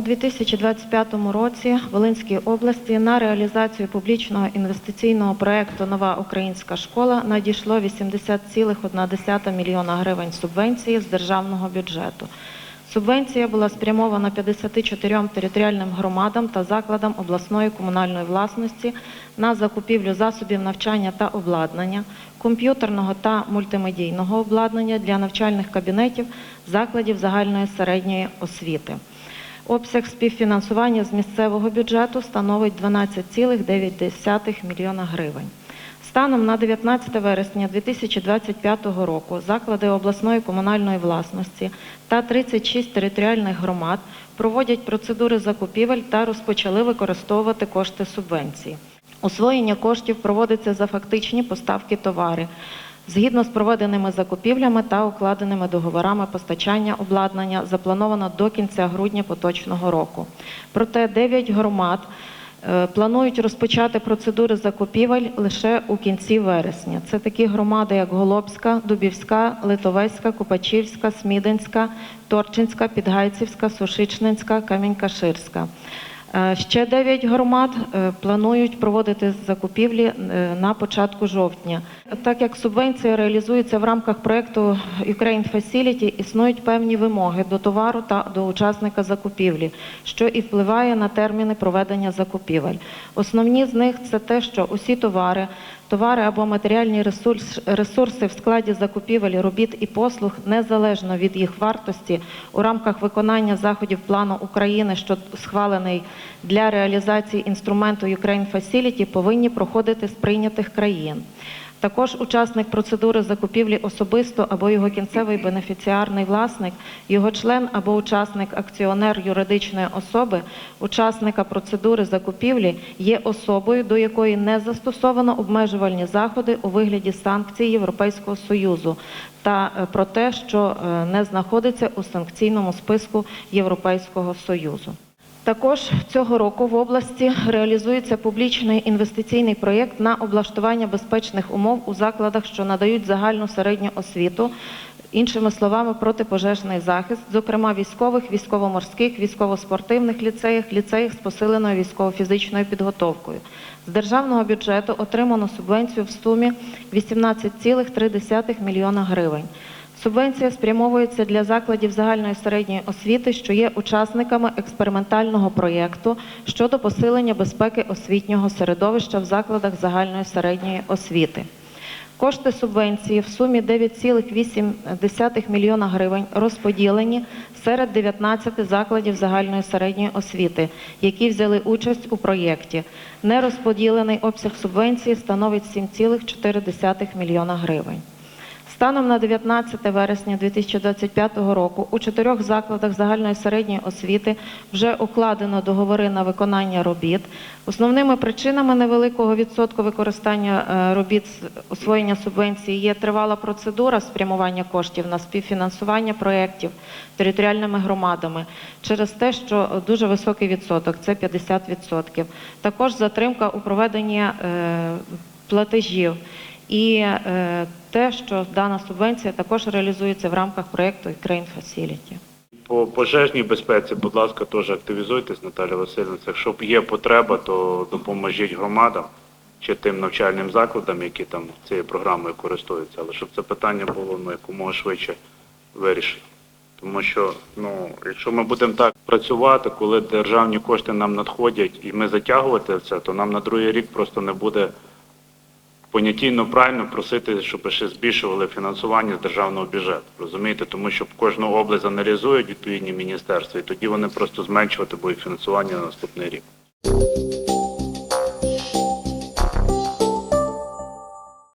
У 2025 році в Волинській області на реалізацію публічного інвестиційного проекту Нова українська школа надійшло 80,1 мільйона гривень субвенції з державного бюджету. Субвенція була спрямована 54 територіальним громадам та закладам обласної комунальної власності на закупівлю засобів навчання та обладнання, комп'ютерного та мультимедійного обладнання для навчальних кабінетів закладів загальної середньої освіти. Обсяг співфінансування з місцевого бюджету становить 12,9 мільйона гривень. Станом на 19 вересня 2025 року заклади обласної комунальної власності та 36 територіальних громад проводять процедури закупівель та розпочали використовувати кошти субвенції. Освоєння коштів проводиться за фактичні поставки товари згідно з проведеними закупівлями та укладеними договорами постачання обладнання, заплановано до кінця грудня поточного року. Проте 9 громад е, планують розпочати процедури закупівель лише у кінці вересня. Це такі громади, як Голобська, Дубівська, Литовецька, Купачівська, Сміденська, Торчинська, Підгайцівська, Сушичнинська, Камінь-Каширська. Е, Ще 9 громад е, планують проводити закупівлі е, на початку жовтня. Так як субвенція реалізується в рамках проекту Ukraine Facility, існують певні вимоги до товару та до учасника закупівлі, що і впливає на терміни проведення закупівель. Основні з них це те, що усі товари, товари або матеріальні ресурси в складі закупівель робіт і послуг незалежно від їх вартості у рамках виконання заходів плану України, що схвалений для реалізації інструменту Ukraine Facility, повинні проходити з прийнятих країн. Також учасник процедури закупівлі особисто або його кінцевий бенефіціарний власник, його член або учасник акціонер юридичної особи, учасника процедури закупівлі є особою, до якої не застосовано обмежувальні заходи у вигляді санкцій Європейського Союзу та е, про те, що е, не знаходиться у санкційному списку Європейського Союзу. Також цього року в області реалізується публічний інвестиційний проєкт на облаштування безпечних умов у закладах, що надають загальну середню освіту, іншими словами, протипожежний захист, зокрема військових, військово-морських, військово-спортивних ліцеях, ліцеях з посиленою військово-фізичною підготовкою. З державного бюджету отримано субвенцію в сумі 18,3 мільйона гривень. Субвенція спрямовується для закладів загальної середньої освіти, що є учасниками експериментального проєкту щодо посилення безпеки освітнього середовища в закладах загальної середньої освіти. Кошти субвенції в сумі 9,8 мільйона гривень розподілені серед 19 закладів загальної середньої освіти, які взяли участь у проєкті. Нерозподілений обсяг субвенції становить 7,4 мільйона гривень. Станом на 19 вересня 2025 року у чотирьох закладах загальної середньої освіти вже укладено договори на виконання робіт. Основними причинами невеликого відсотку використання е, робіт з освоєння субвенції є тривала процедура спрямування коштів на співфінансування проєктів територіальними громадами через те, що дуже високий відсоток це 50%. Також затримка у проведенні е, платежів. І е, те, що дана субвенція також реалізується в рамках проєкту Ukraine Facility. По пожежній безпеці, будь ласка, теж активізуйтесь, Наталя Васильівна. Якщо є потреба, то допоможіть громадам чи тим навчальним закладам, які там цією програмою користуються, але щоб це питання було ну, якомога швидше вирішено. Тому що ну, якщо ми будемо так працювати, коли державні кошти нам надходять і ми затягувати це, то нам на другий рік просто не буде понятійно правильно просити, щоб ще збільшували фінансування з державного бюджету. Розумієте, тому що кожну область аналізують відповідні міністерства, і тоді вони просто зменшувати будуть фінансування на наступний рік.